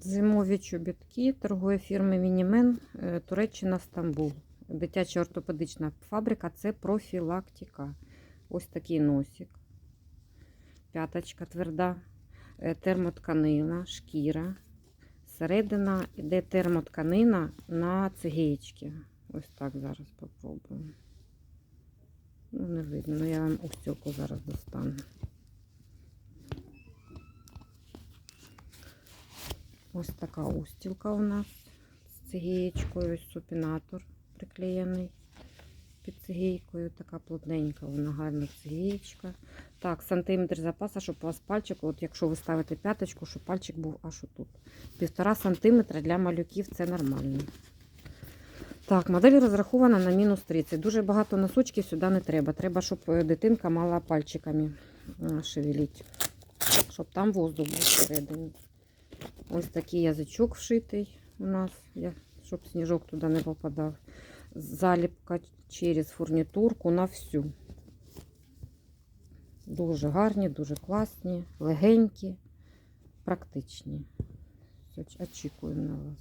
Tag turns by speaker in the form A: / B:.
A: Зимові чобітки торгової фірми Мінімен, е, Туреччина, Стамбул. Дитяча ортопедична фабрика це профілактика. Ось такий носик. П'яточка тверда, е, термотканина, шкіра. Середина йде термотканина на цигеєчки. Ось так зараз попробуємо. Ну, не видно, ну я вам устілку зараз достану. Ось така устілка у нас з цигієчкою, ось супінатор приклеєний під цигійкою. Така плотненька, вона гарна цигієчка. Так, сантиметр запаса, щоб у вас пальчик, от якщо ви ставите п'яточку, щоб пальчик був аж отут. Півтора сантиметра для малюків це нормально. Так, модель розрахована на мінус 30. Дуже багато носочків сюди не треба. Треба, щоб е, дитинка мала пальчиками е, шевеліть, щоб там воздух був всередині. Ось такий язичок вшитий у нас, щоб сніжок туди не попадав. Заліпка через фурнітурку на всю. Дуже гарні, дуже класні, легенькі, практичні. Очікуємо на вас.